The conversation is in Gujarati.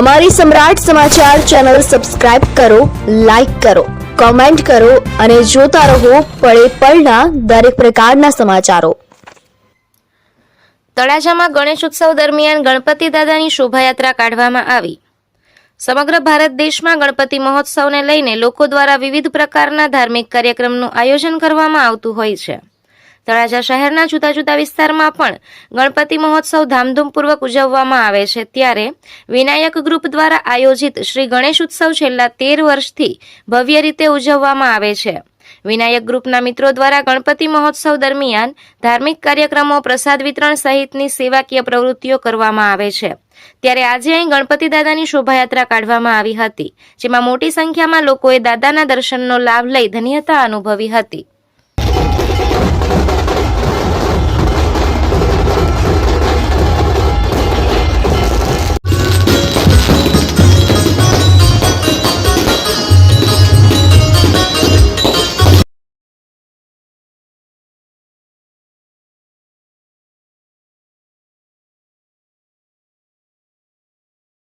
અમારી સમ્રાટ સમાચાર ચેનલ સબસ્ક્રાઇબ કરો, લાઇક કરો, કોમેન્ટ કરો અને જોતા રહો પળે પળના દરેક પ્રકારના સમાચારો. તળાજામાં ગણેશ ઉત્સવ દરમિયાન ગણપતિ દાદાની શોભાયાત્રા કાઢવામાં આવી. સમગ્ર ભારત દેશમાં ગણપતિ મહોત્સવને લઈને લોકો દ્વારા વિવિધ પ્રકારના ધાર્મિક કાર્યક્રમનું આયોજન કરવામાં આવતું હોય છે. તળાજા શહેરના જુદા જુદા વિસ્તારમાં પણ ગણપતિ મહોત્સવ ધામધૂમપૂર્વક ઉજવવામાં આવે છે. ત્યારે વિનાયક ગ્રુપ દ્વારા આયોજિત શ્રી ગણેશ ઉત્સવ છેલ્લા તેર વર્ષથી ભવ્ય રીતે ઉજવવામાં આવે છે. વિનાયક ગ્રુપના મિત્રો દ્વારા ગણપતિ મહોત્સવ દરમિયાન ધાર્મિક કાર્યક્રમો, પ્રસાદ વિતરણ સહિતની સેવાકીય પ્રવૃત્તિઓ કરવામાં આવે છે. ત્યારે આજે અહીં ગણપતિ દાદાની શોભાયાત્રા કાઢવામાં આવી હતી, જેમાં મોટી સંખ્યામાં લોકોએ દાદાના દર્શનનો લાભ લઈ ધન્યતા અનુભવી હતી.